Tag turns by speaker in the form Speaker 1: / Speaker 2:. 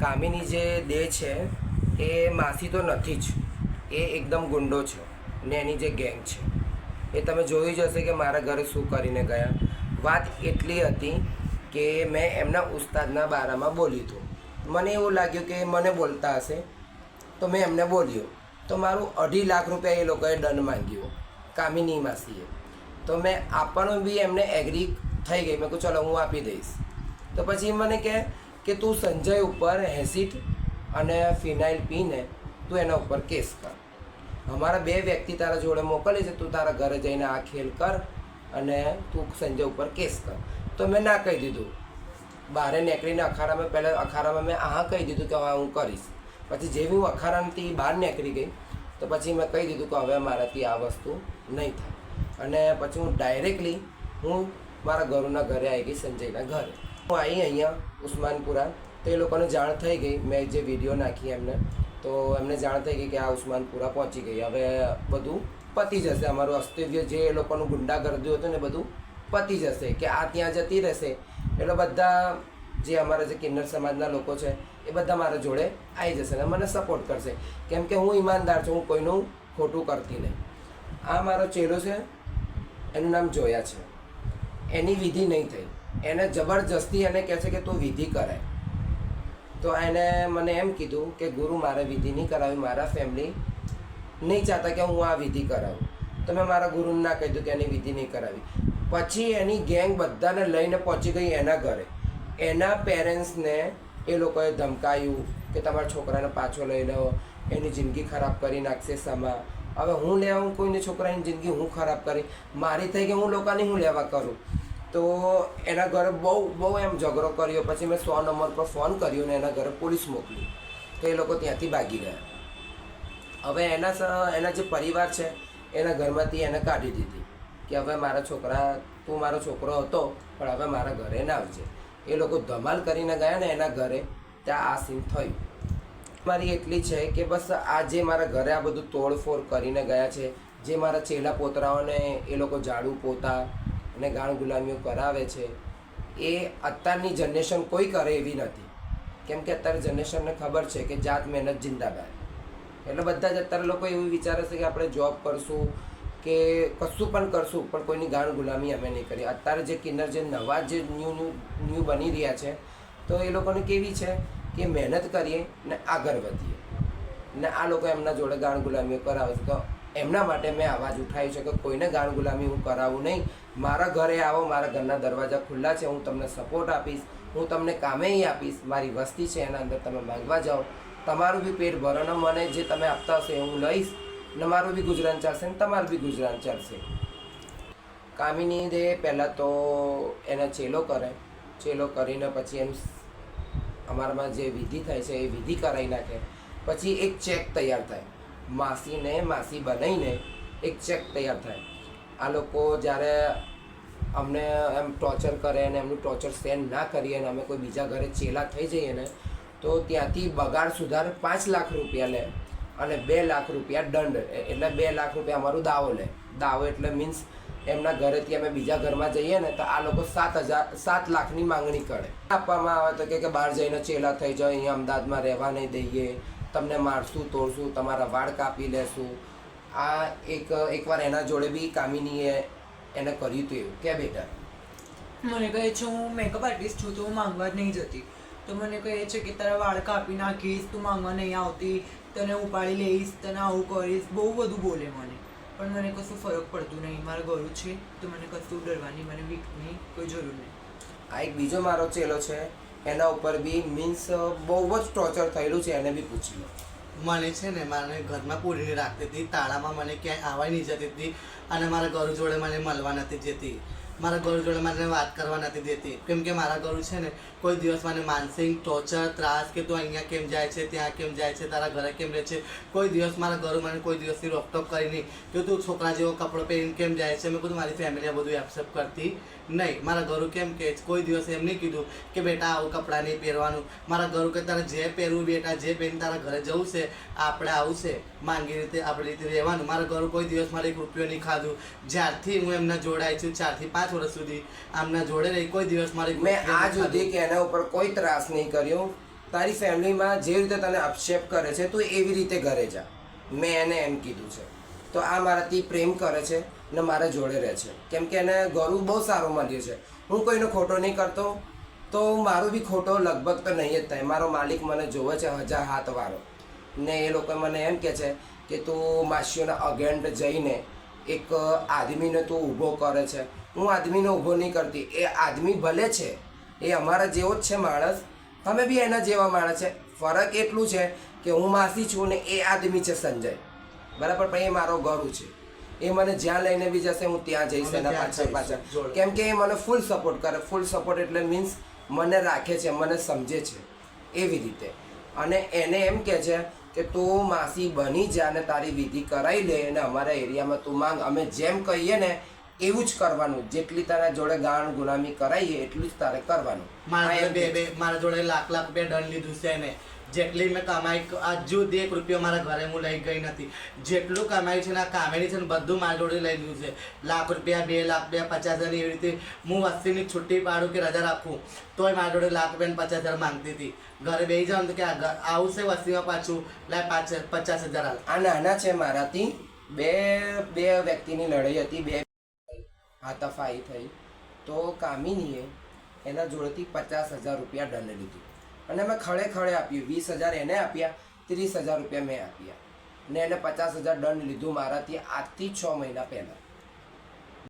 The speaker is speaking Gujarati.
Speaker 1: કામિની જે દેહ છે, એ માસી તો નથી જ. એ એકદમ ગુંડો છે ને એની જે ગેંગ છે. એ તમે જોયું જ હશે કે મારા ઘરે શું કરીને ગયા. વાત એટલી હતી કે મેં એમના ઉસ્તાદના બારામાં બોલ્યું હતું. મને એવું લાગ્યું કે મને બોલતા હશે, તો મેં એમને બોલ્યો. તો મારું અઢી લાખ રૂપિયા એ લોકોએ દંડ માંગ્યો, કામિની માસીએ. તો મેં આપવાનું બી એમને એગ્રી થઈ ગઈ. મેં કહું ચલો, હું આપી દઈશ. તો પછી મને કહે કે તું સંજય ઉપર એસિડ અને ફિનાઇલ પીને તું એના ઉપર કેસ કર. અમારા બે વ્યક્તિ તારા જોડે મોકલી છે, તું તારા ઘરે જઈને આ ખેલ કર અને તું સંજય ઉપર કેસ કર. તો મેં ના કહી દીધું. બહારે નીકળીને અખાડામાં, પહેલાં અખાડામાં મેં આ કહી દીધું કે હવે હું કરીશ. પછી જેવી હું અખાડામાંથી બહાર નીકળી ગઈ, તો પછી મેં કહી દીધું કે હવે મારાથી આ વસ્તુ નહીં થાય. અને પછી હું ડાયરેક્ટલી હું મારા ગરુના ઘરે આવી ગઈ સંજયના ઘરે. હું આવી અહીંયા ઉસ્માનપુરા તો એ લોકોને જાણ થઈ ગઈ. મેં જે વીડિયો નાખી એમને. તો એમને જાણ થઈ ગઈ કે આ ઉસ્માનપુરા પહોંચી ગઈ. હવે બધું પતી જશે. અમારું અસ્તિત્વ જે એ લોકોનું ગુંડાગર્દી હતું ને બધું પતી જશે કે આ ત્યાં જતી રહેશે. એટલે બધા જે અમારા જે કિન્નર સમાજના લોકો છે, એ બધા મારા જોડે આવી જશે અને મને સપોર્ટ કરશે. કેમ કે હું ઈમાનદાર છું. હું કોઈનું ખોટું કરતી નહીં. આ મારો ચહેરો છે. એનું નામ જોયા છે. એની વિધિ નહીં થઈ. એને જબરજસ્તી એને કહે છે કે તું વિધિ કરાય તો એને મને એમ કીધું કે, ગુરુ, મારે વિધિ નહીં કરાવી, મારા ફેમિલી નહીં ચાહતા કે હું આ વિધિ કરાવું. તો મેં મારા ગુરુને ના કહી દીધું કે એની વિધિ નહીં કરાવી. પછી એની ગેંગ બધાને લઈને પહોંચી ગઈ એના ઘરે. એના પેરેન્ટ્સને એ લોકોએ ધમકાયું કે, તમારા છોકરાને પાછો લઈ લો, એની જિંદગી ખરાબ કરી નાખશે સમા. હવે હું લેવા હું કોઈને છોકરાની જિંદગી હું ખરાબ કરી? મારી થઈ કે હું લોકોને હું લેવા કરું? તો એના ઘરે બહુ બહુ એમ ઝઘડો કર્યો. પછી મેં સો નંબર પર ફોન કર્યો ને એના ઘરે પોલીસ મોકલી. તો એ લોકો ત્યાંથી ભાગી ગયા. હવે એના એના જે પરિવાર છે, એના ઘરમાંથી એને કાઢી દીધી કે હવે મારા છોકરા, તું મારો છોકરો હતો, પણ હવે મારા ઘરે ના આવજે. એ લોકો ધમાલ કરીને ગયા ને એના ઘરે. ત્યાં આ સીન થયું. મારી એટલી છે કે બસ આ જે મારા ઘરે આ બધું તોડફોડ કરીને ગયા છે, જે મારા ચેલા પોતરાઓને એ લોકો ઝાડુ પોતા અને ગાણ ગુલામીઓ કરાવે છે, એ અત્યારની જનરેશન કોઈ કરે એવી નથી. કેમ કે અત્યારે જનરેશનને ખબર છે કે જાત મહેનત જિંદાબાદ. એટલે બધા જ અત્યારે લોકો એવું વિચારે છે કે આપણે જોબ કરશું, કે કશું પણ કરશું, પણ કોઈની ગાણ ગુલામી અમે નહીં કરીએ. અત્યારે જે કિન્નર જે નવા જે ન્યૂ ન્યૂ ન્યૂ બની રહ્યા છે, તો એ લોકોને કેવી છે કે મહેનત કરીએ ને આગળ વધીએ. ને આ લોકો એમના જોડે ગાણ ગુલામીઓ કરાવે છે. તો એમના માટે મેં અવાજ ઉઠાવ્યો છે કે કોઈને ગાણ ગુલામી હું કરાવું નહીં. મારા ઘરે આવો, મારા ઘરના દરવાજા ખુલ્લા છે, હું તમને સપોર્ટ આપીશ, હું તમને કામે આપીશ. મારી વસ્તી છે, એના અંદર તમે માંગવા જાઓ. તમારું બી પેટ ભરો, ને મને જે તમે આપતા હશો એ હું લઈશ. ને મારું બી ગુજરાન ચાલશે, ને તમારું બી ગુજરાન ચાલશે. કામિની દે પહેલાં તો એને ચેલો કરે. ચેલો કરીને પછી એમ અમારામાં જે વિધિ થાય છે એ વિધિ કરાવી નાખે. પછી એક ચેક તૈયાર થાય. માસીને, માસી બનાવીને એક ચેક તૈયાર થાય. આ લોકો જ્યારે અમને એમ ટોર્ચર કરે અને એમનું ટોર્ચર સેન્ડ ના કરીએ અને અમે કોઈ બીજા ઘરે ચેલા થઈ જઈએ ને, તો ત્યાંથી બગાડ સુધાર પાંચ લાખ રૂપિયા લે અને બે લાખ રૂપિયા દંડ. એટલે બે લાખ રૂપિયા અમારું દાવો લે. દાવો એટલે મીન્સ એમના ઘરેથી અમે બીજા ઘરમાં જઈએ ને, તો આ લોકો સાત હજાર, સાત લાખની માંગણી કરે. આપવામાં આવે તો કે બહાર જઈને ચેલા થઈ જાઓ, અહીંયા અમદાવાદમાં રહેવા નહીં દઈએ. તમને મારશું તોડશું તમારા વાળ કાપી લેશું. આ એક એકવાર એના જોડે બી કામિનીએ એને કર્યું હતું એવું. કે બેટા?
Speaker 2: મને કહે છે હું મેકઅપ આર્ટિસ્ટ છું તો હું માંગવા જ નહીં જતી. તો મને કહે છે કે તારા વાળ કાપી નાખીશ તું માંગવા નહીં આવતી. તને ઉપાડી લઈશ તને આવું કરીશ. બહુ બધું બોલે મને. પણ મને કશું ફરક પડતું નહીં. મારું ગળું છે તો મને કશું ડરવાની મને બીકની કોઈ જરૂર નહીં.
Speaker 1: આ એક બીજો મારો ચેલો છે. એના ઉપર બી મીન્સ બહુ જ ટોર્ચર થયેલું છે, એને બી પૂછી લો
Speaker 3: મને છે ને, મારે ઘરમાં પૂરી રાખતી હતી, તાળામાં મને ક્યાંય આવવા નહીં જતી હતી, અને મારા ઘર જોડે મને મળવા નથી જતી. મારા જોડે મને વાત કરવા નથી દેતી. કેમ કે મારા ઘર છે ને, કોઈ દિવસ મને માનસિક ટોર્ચર ત્રાસ કે તું અહીંયા કેમ જાય છે, ત્યાં કેમ જાય છે, તારા ઘરે કેમ રહે છે, કોઈ દિવસ મારા ઘર મને કોઈ દિવસથી રોકટોક કરી નહીં. કે તું છોકરા જેવો કપડો પહેરીને કેમ જાય છે, મેં કીધું મારી ફેમિલી બધું એક્સેપ્ટ કરતી નહીં. મારા ઘરું કેમ કે કોઈ દિવસ એમ નહીં કીધું કે બેટા આવું કપડાં નહીં પહેરવાનું. મારા ઘરો કે તારે જે પહેરવું બેટા, જે પહેરીને તારા ઘરે જવું છે, આપણે આવું છે. માંગી રીતે આપણી રીતે રહેવાનું. મારા ઘરો કોઈ દિવસ મારે એક રૂપિયો નહીં ખાધું. જ્યારથી હું એમના જોડાય છું, ચારથી પાંચ વર્ષ સુધી આમના જોડે રહી. કોઈ દિવસ મારી
Speaker 1: મેં આ સુધી કે એના ઉપર કોઈ ત્રાસ નહીં કર્યો. તારી ફેમિલીમાં જે રીતે તને અપશેપ કરે છે તું એવી રીતે ઘરે જા. મેં એને એમ કીધું છે. તો આ મારાથી પ્રેમ કરે છે ને મારા જોડે રહે છે. કેમ કે એને ગરું બહુ સારું મળ્યું છે. હું કોઈનો ખોટો નહીં કરતો. તો મારું બી ખોટો લગભગ તો નહીં જ થાય. મારો માલિક મને જોવે છે હજાર હાથવાળો ને એ લોકો મને એમ કહે છે કે તું માસીઓના અગેન્ડ જઈને એક આદમીને તું ઊભો કરે છે. હું આદમીને ઊભો નહીં કરતી. એ આદમી ભલે છે એ અમારા જેવો જ છે માણસ. અમે બી એના જેવા માણસ છે. ફરક એટલું છે કે હું માસી છું ને એ આદમી છે સંજય. બરાબર પણ એ મારો ગરુ છે. એ મને જ્યાં લઈને બી જશે હું ત્યાં જઈશ એના પાછળ પાછળ. કેમ કે એ મને ફૂલ સપોર્ટ કરે. ફૂલ સપોર્ટ એટલે મીન્સ મને રાખે છે મને સમજે છે. એવી રીતે. અને એને એમ કહે છે કે તું માસી બની જા ને તારી વિધિ કરાવી લે અને અમારા એરિયામાં તું માંગ. અમે જેમ કહીએ ને એવું જ કરવાનું. જેટલી તારા જોડે ગાણ ગુલામી કરાવીએ એટલું જ તારે કરવાનું.
Speaker 3: મારા બે બે મારા જોડે લાખ લાખ રૂપિયા દંડ લીધું છે ને જેટલી મેં કમાઈ હજુ એક રૂપિયો મારા ઘરે હું લઈ ગઈ નથી. જેટલું કમાઈ છે ને આ કામેડી છે ને બધું મારા જોડે લઈ લીધું છે. લાખ રૂપિયા બે લાખ રૂપિયા પચાસ હજાર એવી રીતે હું વસ્તીની છુટ્ટી પાડું કે રજા રાખું. તોય મારા જોડે લાખ રૂપિયા પચાસ હજાર માંગતી હતી. ઘરે બેસી જાઉં તો કે આ ઘર- આવશે વસ્તીમાં પાછું? લાય પાંચ પચાસ હજાર
Speaker 1: આ નાના છે મારાથી. બે બે વ્યક્તિની લડાઈ હતી બે હાથાફાઈ થઈ, તો કામિનીએ એના જોડેથી પચાસ હજાર રૂપિયા દંડ લીધું. અને મેં ખડે ખડે આપ્યું વીસ હજાર એને આપ્યા, ત્રીસ હજાર રૂપિયા મેં આપ્યા. ને એને પચાસ હજાર દંડ લીધું મારાથી આજથી છ મહિના પહેલાં.